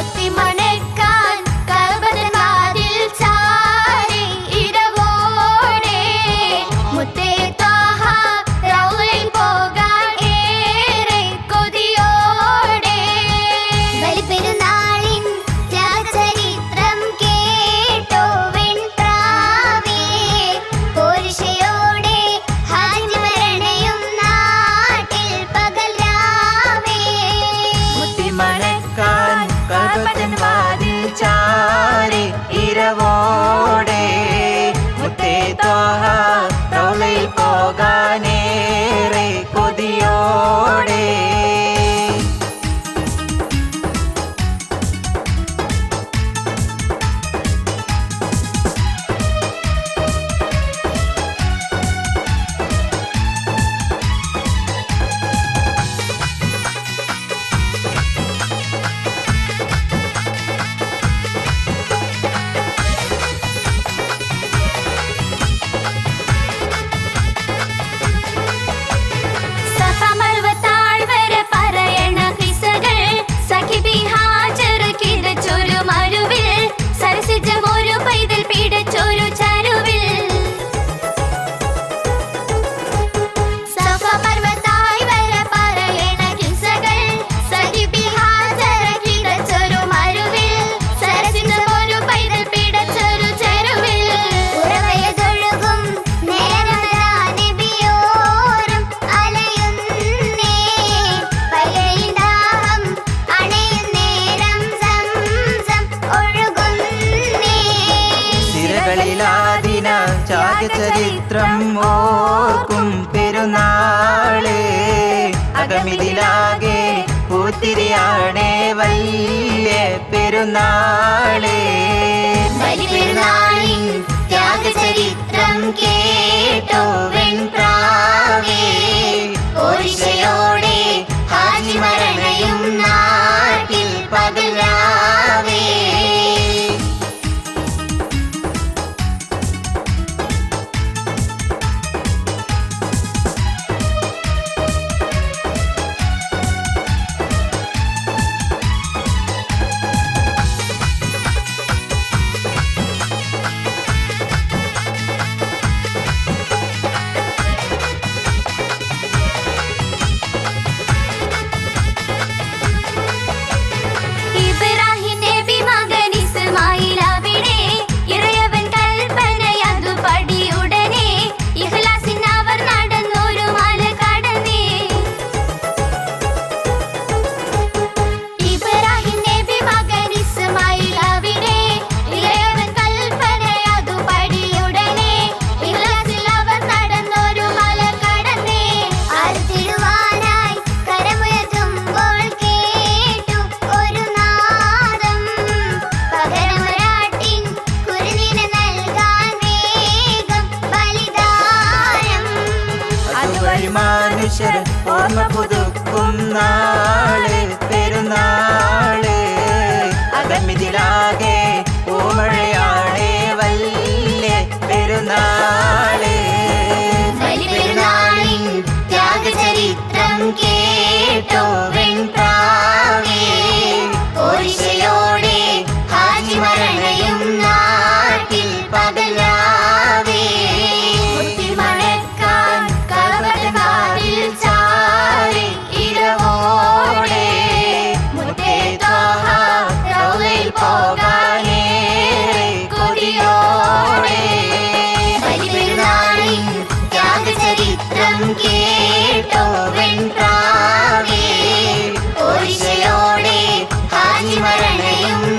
முத்தி மன മകളിലാദിനം ചാകചരിത്രം ഓർക്കും പെരുന്നാളേ. അകമിതിലാകെ പൂത്തിരിയാണേ വല്യ പെരുന്നാളേ. ബലിപെരുന്നാളിൻ ത്യാഗചരിത്രം കേട്ടോ മനുഷ്യർ ഓർമ്മ പുതുക്കും നാളിൽ പെരുന്നാൾ I don't Bye.